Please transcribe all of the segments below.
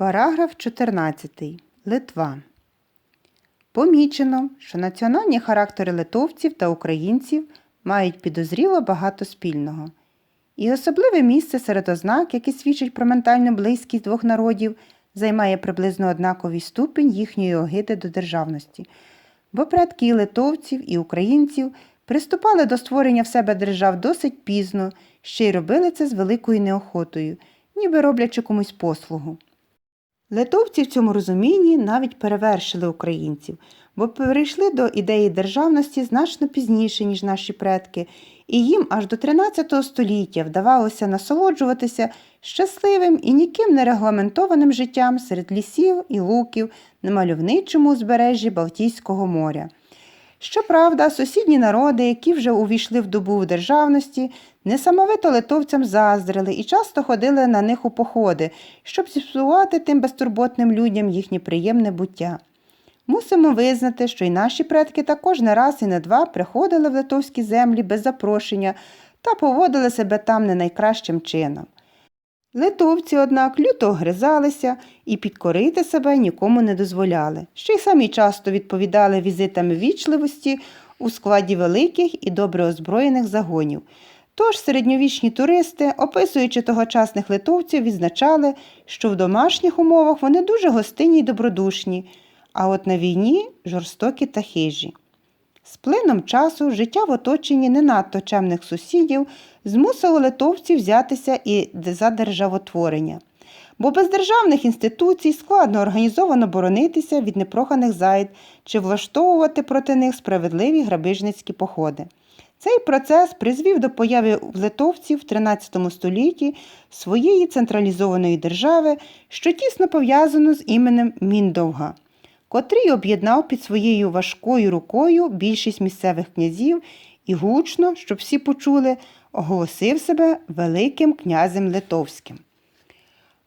Параграф 14. Литва. Помічено, що національні характери литовців та українців мають підозріло багато спільного. І особливе місце серед ознак, які свідчать про ментальну близькість двох народів, займає приблизно однаковий ступінь їхньої огиди до державності. Бо предки і литовців, і українців приступали до створення в себе держав досить пізно, ще й робили це з великою неохотою, ніби роблячи комусь послугу. Литовці в цьому розумінні навіть перевершили українців, бо перейшли до ідеї державності значно пізніше, ніж наші предки, і їм аж до 13 століття вдавалося насолоджуватися щасливим і ніким не регламентованим життям серед лісів і луків на мальовничому узбережжі Балтійського моря. Щоправда, сусідні народи, які вже увійшли в добу державності, несамовито литовцям заздрили і часто ходили на них у походи, щоб зіпсувати тим безтурботним людям їхнє приємне буття. Мусимо визнати, що й наші предки також не раз і не два приходили в литовські землі без запрошення та поводили себе там не найкращим чином. Литовці, однак, люто огризалися і підкорити себе нікому не дозволяли, ще й самі часто відповідали візитами вічливості у складі великих і добре озброєних загонів. Тож середньовічні туристи, описуючи тогочасних литовців, відзначали, що в домашніх умовах вони дуже гостинні й добродушні, а от на війні жорстокі та хижі. З плином часу життя в оточенні не надто чемних сусідів змусило литовців взятися і за державотворення. Бо без державних інституцій складно організовано боронитися від непроханих зайд чи влаштовувати проти них справедливі грабіжницькі походи. Цей процес призвів до появи в литовців в 13 столітті своєї централізованої держави, що тісно пов'язано з іменем Міндовга котрий об'єднав під своєю важкою рукою більшість місцевих князів і гучно, щоб всі почули, оголосив себе Великим князем Литовським.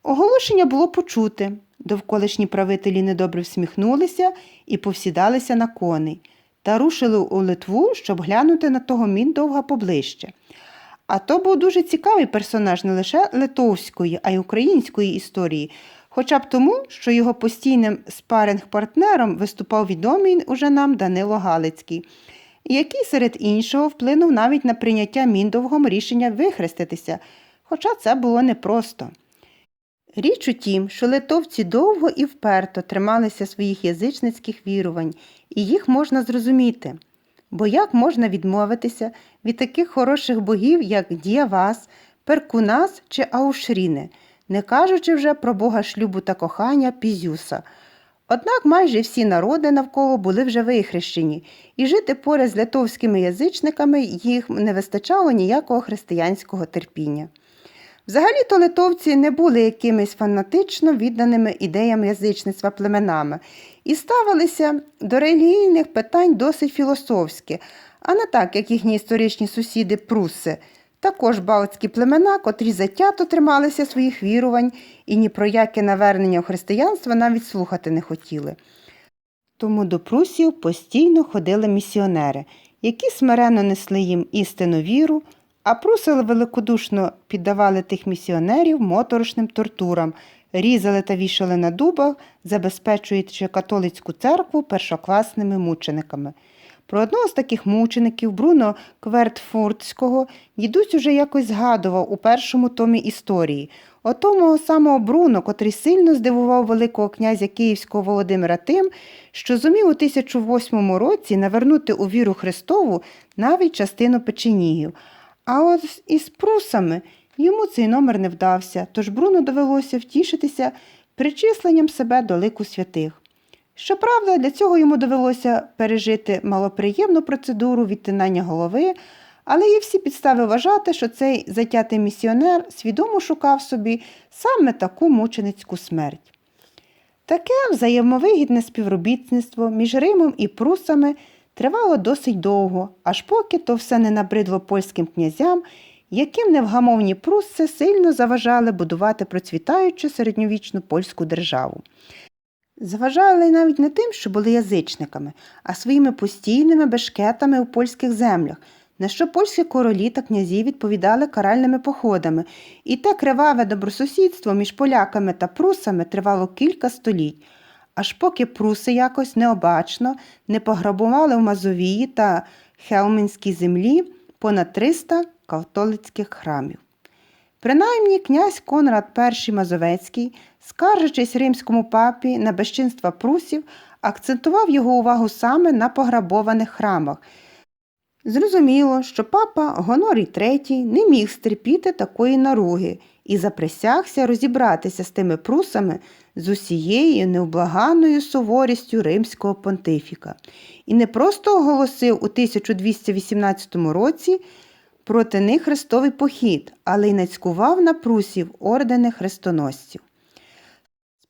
Оголошення було почуте. Довколишні правителі недобре всміхнулися і повсідалися на коней та рушили у Литву, щоб глянути на того міндовга поближче. А то був дуже цікавий персонаж не лише литовської, а й української історії, хоча б тому, що його постійним спаринг-партнером виступав відомий уже нам Данило Галицький, який серед іншого вплинув навіть на прийняття міндовгом рішення вихреститися, хоча це було непросто. Річ у тім, що литовці довго і вперто трималися своїх язичницьких вірувань, і їх можна зрозуміти. Бо як можна відмовитися від таких хороших богів, як Діавас, Перкунас чи Аушріне, не кажучи вже про бога шлюбу та кохання Пізюса. Однак майже всі народи навколо були вже вихрещені, і жити поряд з литовськими язичниками їх не вистачало ніякого християнського терпіння. Взагалі-то литовці не були якимись фанатично відданими ідеям язичництва племенами і ставилися до релігійних питань досить філософськи, а не так, як їхні історичні сусіди пруси, також балтські племена, котрі затято трималися своїх вірувань і ні про яке навернення в християнство навіть слухати не хотіли. Тому до прусів постійно ходили місіонери, які смиренно несли їм істинну віру, а пруси великодушно піддавали тих місіонерів моторошним тортурам, різали та вішали на дубах, забезпечуючи католицьку церкву першокласними мучениками. Про одного з таких мучеників, Бруно Квертфуртського, дідусь уже якось згадував у першому томі історії. Отому самого Бруно, котрий сильно здивував Великого князя Київського Володимира тим, що зумів у 1008 році навернути у віру Христову навіть частину печенігів. А от із прусами йому цей номер не вдався, тож Бруно довелося втішитися причисленням себе до лику святих. Щоправда, для цього йому довелося пережити малоприємну процедуру відтинання голови, але є всі підстави вважати, що цей затятий місіонер свідомо шукав собі саме таку мученицьку смерть. Таке взаємовигідне співробітництво між Римом і прусами тривало досить довго, аж поки то все не набридло польським князям, яким невгамовні пруси сильно заважали будувати процвітаючу середньовічну польську державу. Заважали навіть не тим, що були язичниками, а своїми постійними бешкетами у польських землях, на що польські королі та князі відповідали каральними походами, і те криваве добросусідство між поляками та прусами тривало кілька століть, аж поки пруси якось необачно не пограбували в Мазовії та Хелмінській землі понад 300 католицьких храмів. Принаймні князь Конрад І Мазовецький, скаржачись римському папі на безчинства прусів, акцентував його увагу саме на пограбованих храмах. Зрозуміло, що папа Гонорій III не міг стерпіти такої наруги і заприсягся розібратися з тими прусами з усією невблаганною суворістю римського понтифіка. І не просто оголосив у 1218 році проти них хрестовий похід, але й нацькував на прусів ордени хрестоносців.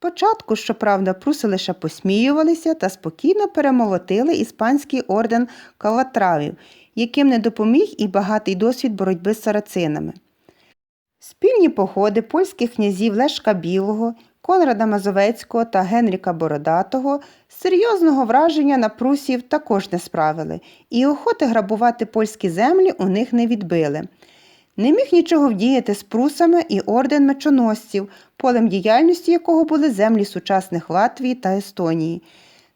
Спочатку, щоправда, пруси лише посміювалися та спокійно перемолотили іспанський орден калатравів, яким не допоміг і багатий досвід боротьби з сарацинами. Спільні походи польських князів Лешка Білого, Конрада Мазовецького та Генріка Бородатого серйозного враження на прусів також не справили, і охоти грабувати польські землі у них не відбили. Не міг нічого вдіяти з прусами і орден мечоносців, полем діяльності якого були землі сучасних Латвії та Естонії.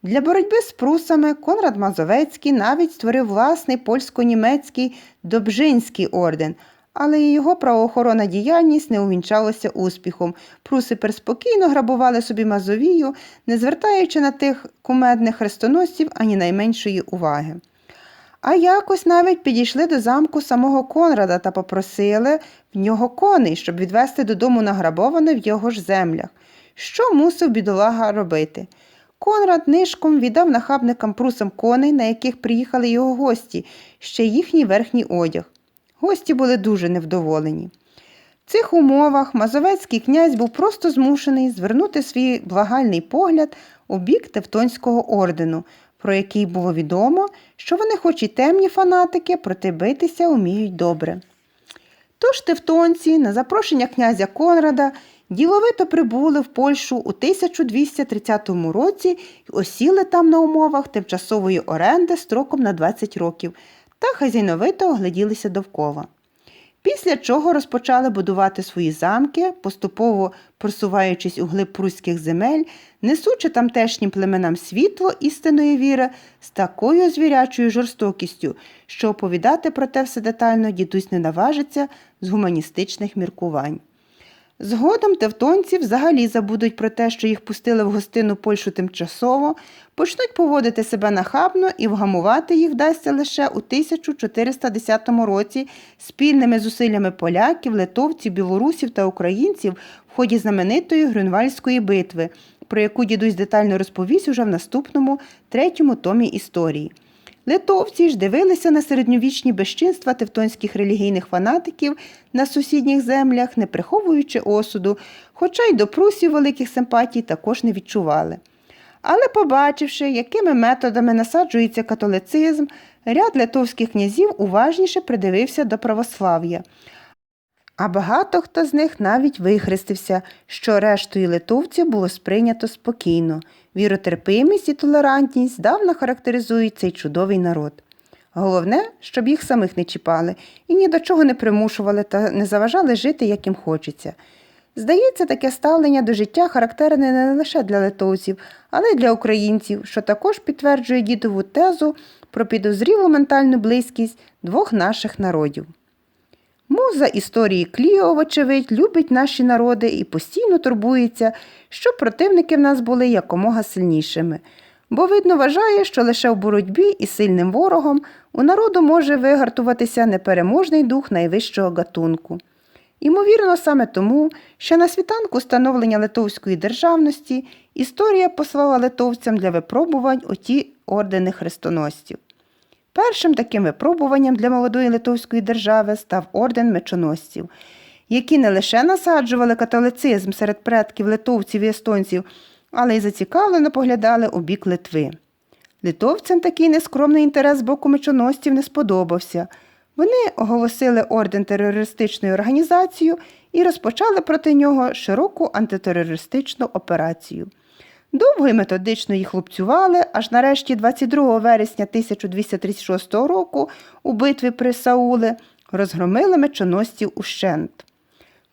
Для боротьби з прусами Конрад Мазовецький навіть створив власний польсько-німецький Добжинський орден, але і його правоохоронна діяльність не увінчалася успіхом. Пруси перспокійно грабували собі Мазовію, не звертаючи на тих кумедних хрестоносців ані найменшої уваги. А якось навіть підійшли до замку самого Конрада та попросили в нього коней, щоб відвести додому награбоване в його ж землях. Що мусив бідолага робити? Конрад нишком віддав нахабникам прусам коней, на яких приїхали його гості, ще їхній верхній одяг. Гості були дуже невдоволені. В цих умовах Мазовецький князь був просто змушений звернути свій благальний погляд у бік Тевтонського ордену, про який було відомо, що вони, хоч і темні фанатики, проте битися уміють добре. Тож тевтонці на запрошення князя Конрада діловито прибули в Польщу у 1230 році і осіли там на умовах тимчасової оренди строком на 20 років та хазяйновито огляділися довкола. Після чого розпочали будувати свої замки, поступово просуваючись у глиб пруських земель, несучи тамтешнім племенам світло істинної віри з такою звірячою жорстокістю, що оповідати про те все детально дідусь не наважиться з гуманістичних міркувань. Згодом тевтонці взагалі забудуть про те, що їх пустили в гостину Польщу тимчасово, почнуть поводити себе нахабно і вгамувати їх вдасться лише у 1410 році спільними зусиллями поляків, литовців, білорусів та українців в ході знаменитої Грюнвальської битви, про яку дідусь детально розповість уже в наступному третьому томі історії. Литовці ж дивилися на середньовічні безчинства тевтонських релігійних фанатиків на сусідніх землях, не приховуючи осуду, хоча й до прусів великих симпатій також не відчували. Але, побачивши, якими методами насаджується католицизм, ряд литовських князів уважніше придивився до православ'я. А багато хто з них навіть вихрестився, що рештою литовців було сприйнято спокійно. Віротерпимість і толерантність здавна характеризують цей чудовий народ. Головне, щоб їх самих не чіпали і ні до чого не примушували та не заважали жити, як їм хочеться. Здається, таке ставлення до життя характерне не лише для литовців, але й для українців, що також підтверджує дідову тезу про підозрілу ментальну близькість двох наших народів. Муза історії Кліо, вочевидь, любить наші народи і постійно турбується, щоб противники в нас були якомога сильнішими, бо, видно, вважає, що лише в боротьбі із сильним ворогом у народу може вигартуватися непереможний дух найвищого гатунку. Ймовірно, саме тому, що на світанку становлення литовської державності історія послала литовцям для випробувань оті ордени хрестоносців. Першим таким випробуванням для молодої литовської держави став орден мечоносців, які не лише насаджували католицизм серед предків литовців і естонців, але й зацікавлено поглядали у бік Литви. Литовцям такий нескромний інтерес з боку мечоносців не сподобався. Вони оголосили орден терористичною організацією і розпочали проти нього широку антитерористичну операцію. Довго і методично їх лупцювали, аж нарешті 22 вересня 1236 року у битві при Сауле розгромили мечоносців ущент.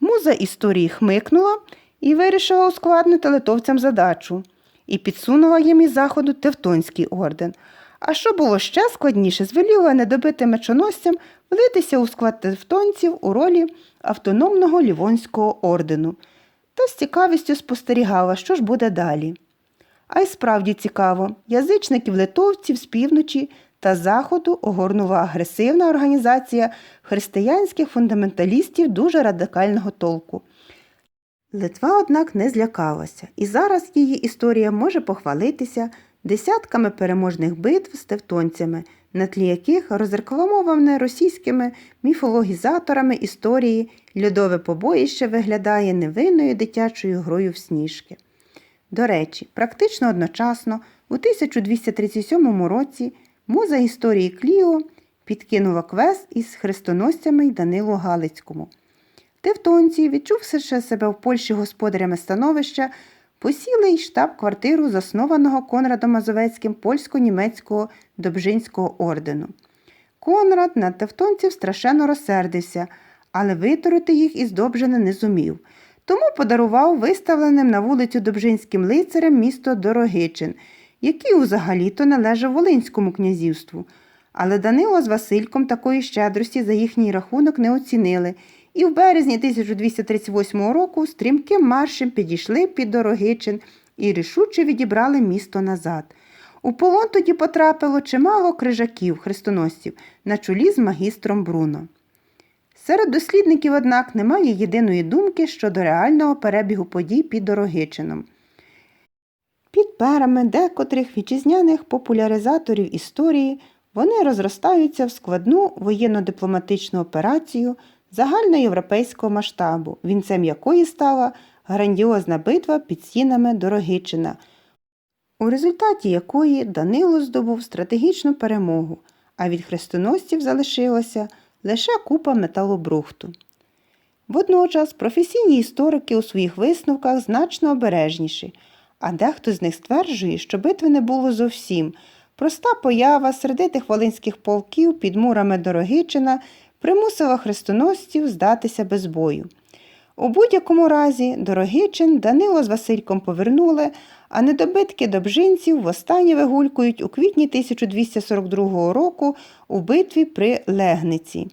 Муза історії хмикнула і вирішила ускладнити литовцям задачу і підсунула їм із заходу Тевтонський орден. А що було ще складніше, звеліла недобитим мечоносцям влитися у склад тевтонців у ролі автономного Лівонського ордену та з цікавістю спостерігала, що ж буде далі. А й справді цікаво, язичників литовців з півночі та заходу огорнула агресивна організація християнських фундаменталістів дуже радикального толку. Литва, однак, не злякалася, і зараз її історія може похвалитися десятками переможних битв з тевтонцями, на тлі яких розрекламоване російськими міфологізаторами історії льодове побоїще виглядає невинною дитячою грою в сніжки. До речі, практично одночасно, у 1237 році муза історії Кліо підкинула квест із хрестоносцями й Данилу Галицькому. Тевтонці, відчувши себе в Польщі господарями становища, посіли й штаб-квартиру заснованого Конрадом Мазовецьким польсько-німецького Добжинського ордену. Конрад на тевтонців страшенно розсердився, але виторити їх із Добжина не зумів. Тому подарував виставленим на вулицю Добжинським лицарям місто Дорогичин, який взагалі-то належав Волинському князівству. Але Данило з Васильком такої щедрості за їхній рахунок не оцінили, і в березні 1238 року стрімким маршем підійшли під Дорогичин і рішуче відібрали місто назад. У полон тоді потрапило чимало крижаків хрестоносців на чолі з магістром Бруно. Серед дослідників, однак, немає єдиної думки щодо реального перебігу подій під Дорогичином. Під перами декотрих вітчизняних популяризаторів історії вони розростаються в складну воєнно-дипломатичну операцію загальноєвропейського масштабу, вінцем якої стала грандіозна битва під стінами Дорогичина, у результаті якої Данило здобув стратегічну перемогу, а від хрестоносців залишилося лише купа металобрухту. Водночас професійні історики у своїх висновках значно обережніші, а дехто з них стверджує, що битви не було зовсім. Проста поява сердитих волинських полків під мурами Дорогичина примусила хрестоносців здатися без бою. У будь-якому разі Дорогичин Данило з Васильком повернули, а недобитки добжинців востаннє вигулькують у квітні 1242 року у битві при Легниці.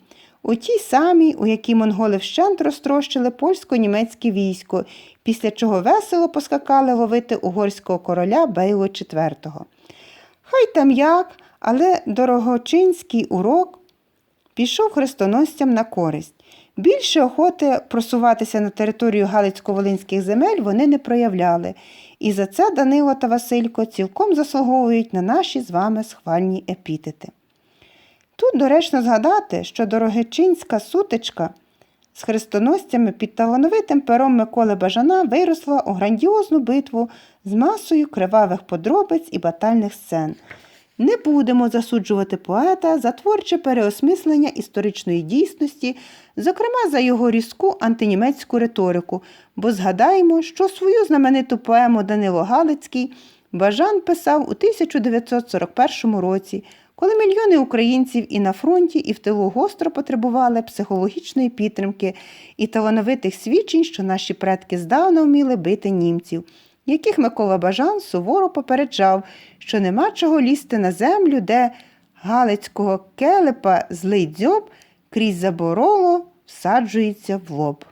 У тій самій, у якій монголи вщент розтрощили польсько-німецьке військо, після чого весело поскакали ловити угорського короля Бейло IV. Хай там як, але дорогочинський урок пішов хрестоносцям на користь. Більше охоти просуватися на територію Галицько-Волинських земель вони не проявляли, і за це Данило та Василько цілком заслуговують на наші з вами схвальні епітети. Тут доречно згадати, що Дорогичинська сутичка з хрестоносцями під талановитим пером Миколи Бажана виросла у грандіозну битву з масою кривавих подробиць і батальних сцен. Не будемо засуджувати поета за творче переосмислення історичної дійсності, зокрема за його різку антинімецьку риторику, бо згадаємо, що свою знамениту поему Данило Галицький Бажан писав у 1941 році, коли мільйони українців і на фронті, і в тилу гостро потребували психологічної підтримки і талановитих свідчень, що наші предки здавна вміли бити німців яких Микола Бажан суворо попереджав, що нема чого лізти на землю, де Галицького келепа злий дзьоб крізь забороло всаджується в лоб.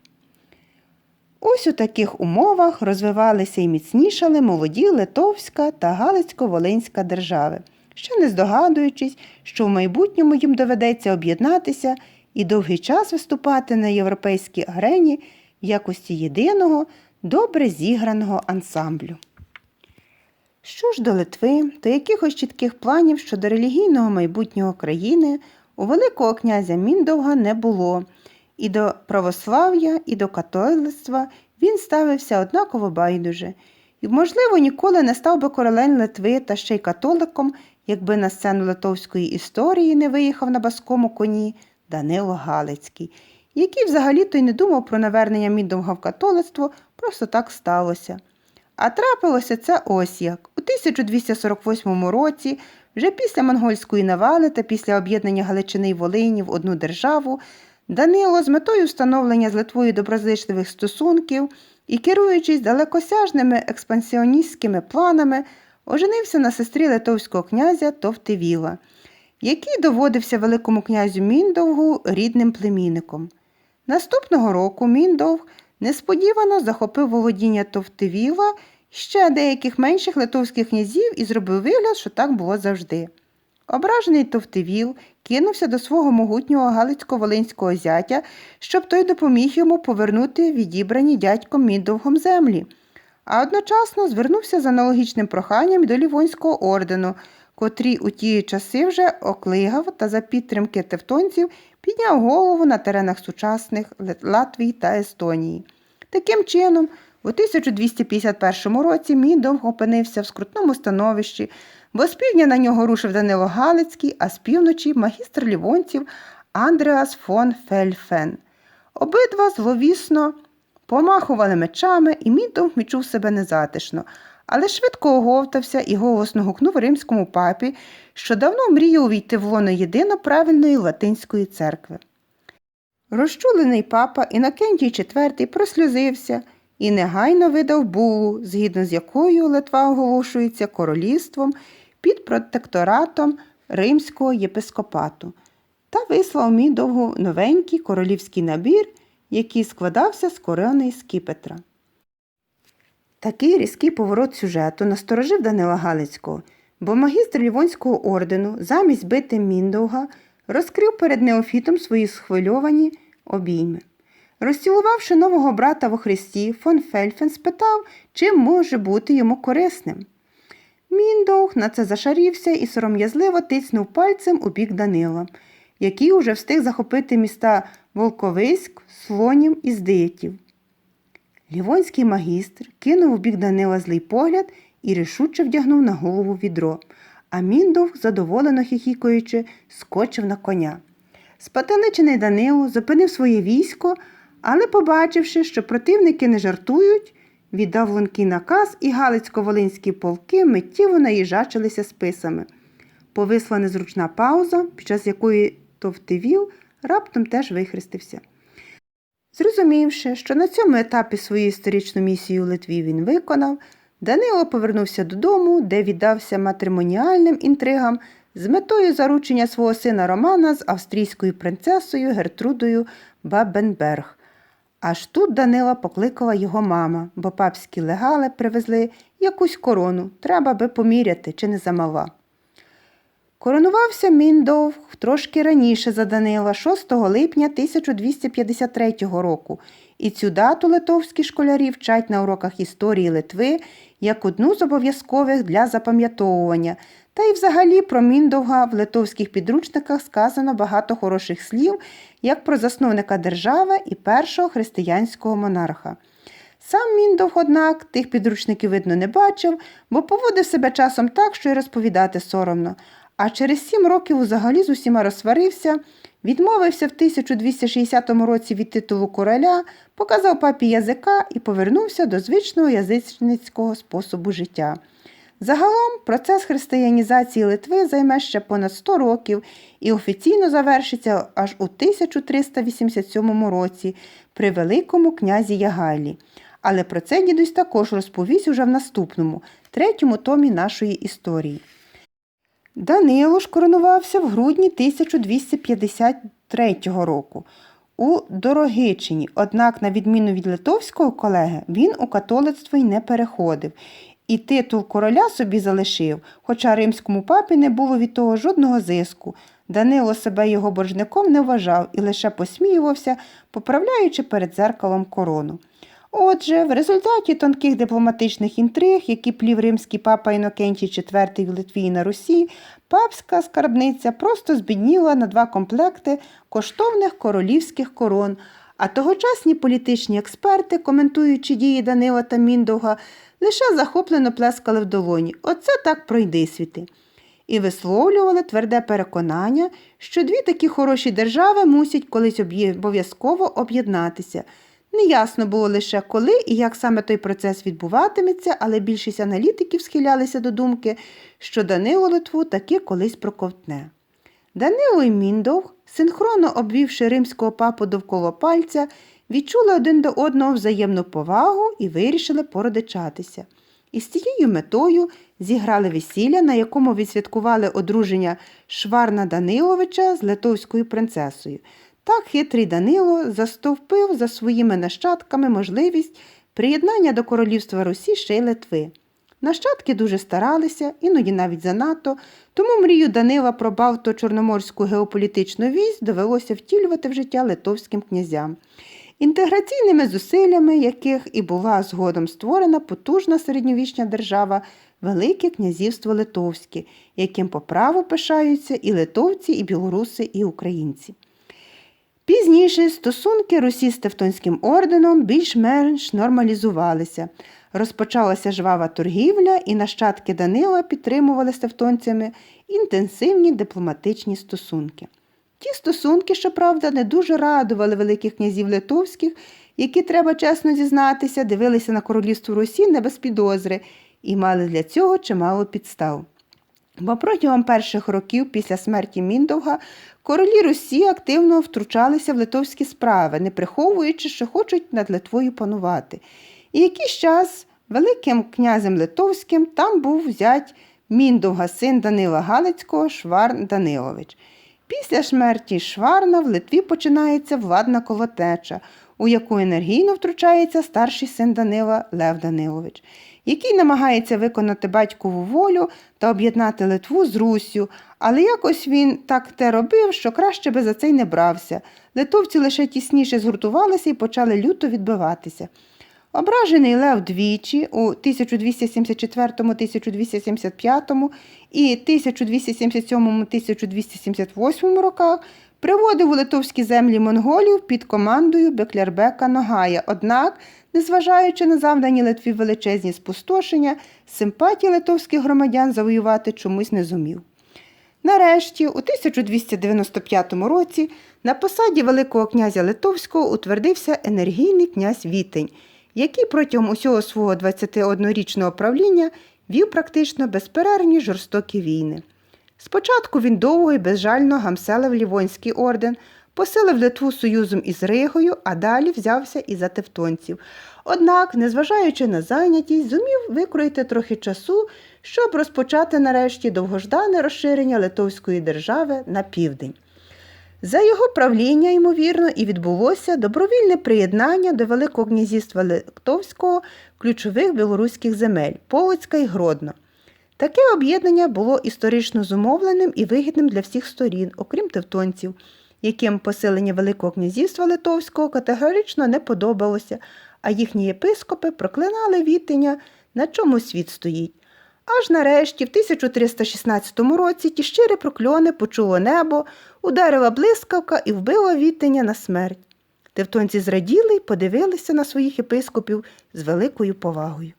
Ось у таких умовах розвивалися і міцнішали молоді Литовська та Галицько-Волинська держави, ще не здогадуючись, що в майбутньому їм доведеться об'єднатися і довгий час виступати на європейській арені в якості єдиного добре зіграного ансамблю. Що ж до Литви, то якихось чітких планів щодо релігійного майбутнього країни у Великого князя Міндовга не було, і до православ'я, і до католицтва він ставився однаково байдуже, і, можливо, ніколи не став би королем Литви та ще й католиком, якби на сцену литовської історії не виїхав на баскому коні Данило Галицький, який взагалі-то й не думав про навернення Міндовга в католицтво, просто так сталося. А трапилося це ось як. У 1248 році, вже після монгольської навали та після об'єднання Галичини й Волині в одну державу, Данило з метою встановлення з Литвою доброзичливих стосунків і керуючись далекосяжними експансіоністськими планами, оженився на сестрі литовського князя Товтивіла, який доводився великому князю Міндовгу рідним племінником. Наступного року Міндовг несподівано захопив володіння Товтивіла ще деяких менших литовських князів і зробив вигляд, що так було завжди. Ображений Товтивіл кинувся до свого могутнього галицько-волинського зятя, щоб той допоміг йому повернути відібрані дядьком Міндовгом землі, а одночасно звернувся з аналогічним проханням до Лівонського ордену, котрий у ті часи вже оклигав та за підтримки тевтонців підняв голову на теренах сучасних Латвії та Естонії. Таким чином, у 1251 році Міндовг опинився в скрутному становищі, бо з півдня на нього рушив Данило Галицький, а з півночі магістр лівонців Андреас фон Фельфен. Обидва зловісно помахували мечами, і Міндовг відчув себе незатишно, але швидко оговтався і голосно гукнув римському папі, що давно мріяв увійти в лоно єдино правильної латинської церкви. Розчулений папа Інокентій IV прослюзився і негайно видав булу, згідно з якою Литва оголошується королівством під протекторатом римського єпископату, та вислав Міндовгу новенький королівський набір, який складався з корони скіпетра. Такий різкий поворот сюжету насторожив Данила Галицького, бо магістр Лівонського ордену замість бити Міндовга розкрив перед неофітом свої схвильовані обійми. Розцілувавши нового брата во Христі, фон Фельфен спитав, чим може бути йому корисним. Міндовг на це зашарівся і сором'язливо тицнув пальцем у бік Данила, який уже встиг захопити міста Волковиськ, Слонів і Здиятів. Лівонський магістр кинув у бік Данила злий погляд і рішуче вдягнув на голову відро, а Міндовг, задоволено хихікаючи, скочив на коня. Спатаничений Данило зупинив своє військо, але, побачивши, що противники не жартують, віддав лункий наказ, і галицько-волинські полки миттєво наїжачилися списами. Повисла незручна пауза, під час якої Товтивіл раптом теж вихрестився. Зрозумівши, що на цьому етапі свою історичну місію у Литві він виконав, Данило повернувся додому, де віддався матримоніальним інтригам з метою заручення свого сина Романа з австрійською принцесою Гертрудою Бабенберг. Аж тут Данила покликала його мама, бо папські легали привезли якусь корону, треба би поміряти, чи не замала. Коронувався Міндовг трошки раніше за Данила, 6 липня 1253 року, і цю дату литовські школярі вчать на уроках історії Литви як одну з обов'язкових для запам'ятовування. Та й взагалі про Міндовга в литовських підручниках сказано багато хороших слів, як про засновника держави і першого християнського монарха. Сам Міндовг, однак, тих підручників, видно, не бачив, бо поводив себе часом так, що й розповідати соромно. А через сім років взагалі з усіма розсварився, відмовився в 1260 році від титулу короля, показав папі язика і повернувся до звичного язичницького способу життя. Загалом процес християнізації Литви займе ще понад 100 років і офіційно завершиться аж у 1387 році при Великому князі Ягайлі. Але про це дідусь також розповість уже в наступному, третьому томі нашої історії. Данило ж коронувався в грудні 1253 року у Дорогичині, однак, на відміну від литовського колеги, він у католицтво й не переходив, і титул короля собі залишив, хоча римському папі не було від того жодного зиску. Данило себе його боржником не вважав і лише посміювався, поправляючи перед зеркалом корону. Отже, в результаті тонких дипломатичних інтриг, які плів римський папа Інокентій IV в Литві на Русі, папська скарбниця просто збідніла на два комплекти коштовних королівських корон, а тогочасні політичні експерти, коментуючи дії Данила та Міндовга, лише захоплено плескали в долоні. Оце так пройди світи. І висловлювали тверде переконання, що дві такі хороші держави мусять колись обов'язково об'єднатися. Неясно було лише коли і як саме той процес відбуватиметься, але більшість аналітиків схилялися до думки, що Данило Литву таки колись проковтне. Данило і Міндовг, синхронно обвівши римського папу довкола пальця, відчули один до одного взаємну повагу і вирішили породичатися. І з цією метою зіграли весілля, на якому відсвяткували одруження Шварна Даниловича з литовською принцесою. Так хитрий Данило застовпив за своїми нащадками можливість приєднання до королівства Русі ще й Литви. Нащадки дуже старалися, іноді навіть занадто, тому мрію Данила про Балто-Чорноморську геополітичну вісь довелося втілювати в життя литовським князям. Інтеграційними зусиллями яких і була згодом створена потужна середньовічна держава Велике князівство Литовське, яким по праву пишаються і литовці, і білоруси, і українці. Пізніше стосунки Русі з Тевтонським орденом більш-менш нормалізувалися. Розпочалася жвава торгівля, і нащадки Данила підтримували з інтенсивні дипломатичні стосунки. Ті стосунки, щоправда, не дуже радували великих князів литовських, які, треба чесно зізнатися, дивилися на королівство Русі не без підозри і мали для цього чимало підстав. Бо протягом перших років після смерті Міндовга королі Русі активно втручалися в литовські справи, не приховуючи, що хочуть над Литвою панувати. І якийсь час Великим князем Литовським там був взять Міндовга син Данила Галицького Шварн Данилович. Після смерті Шварна в Литві починається владна колотеча, у яку енергійно втручається старший син Данила Лев Данилович, який намагається виконати батькову волю та об'єднати Литву з Руссю, але якось він так те робив, що краще би за це й не брався. Литовці лише тісніше згуртувалися і почали люто відбиватися. Ображений Лев двічі у 1274-1275 і 1277-1278 роках приводив у литовські землі монголів під командою Беклярбека Ногая. Однак, незважаючи на завдані Литві величезні спустошення, симпатії литовських громадян завоювати чомусь не зумів. Нарешті, у 1295 році, на посаді Великого князя Литовського утвердився енергійний князь Вітень, який протягом усього свого 21-річного правління вів практично безперервні жорстокі війни. Спочатку він довго і безжально гамселив Лівонський орден, посилив Литву союзом із Ригою, а далі взявся і за тевтонців. Однак, незважаючи на зайнятість, зумів викроїти трохи часу, щоб розпочати нарешті довгождане розширення Литовської держави на південь. За його правління, ймовірно, і відбулося добровільне приєднання до Великого князівства Литовського ключових білоруських земель Полоцька і Гродно. Таке об'єднання було історично зумовленим і вигідним для всіх сторін, окрім тевтонців, яким поселення Великого князівства Литовського категорично не подобалося, а їхні єпископи проклинали вітення, на чому світ стоїть. Аж нарешті, в 1316 році, ті щирі прокльони почуло небо, ударила блискавка і вбила вітення на смерть. Тевтонці зраділи й подивилися на своїх єпископів з великою повагою.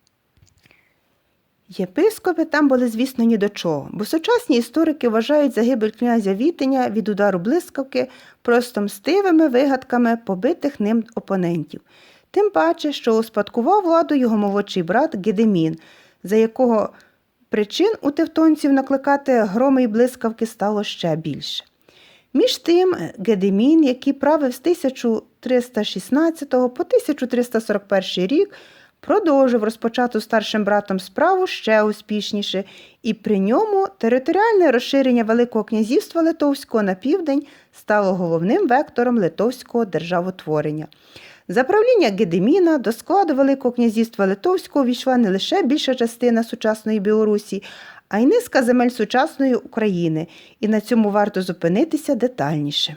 Єпископи там були, звісно, ні до чого, бо сучасні історики вважають загибель князя Вітеня від удару блискавки просто мстивими вигадками побитих ним опонентів. Тим паче, що успадкував владу його молодший брат Гедемін, за якого причин у тевтонців накликати громи й блискавки стало ще більше. Між тим, Гедемін, який правив з 1316 по 1341 рік, продовжив розпочату старшим братом справу ще успішніше, і при ньому територіальне розширення Великого князівства Литовського на південь стало головним вектором литовського державотворення. За правління Гедеміна до складу Великого князівства Литовського війшла не лише більша частина сучасної Білорусі, а й низка земель сучасної України, і на цьому варто зупинитися детальніше.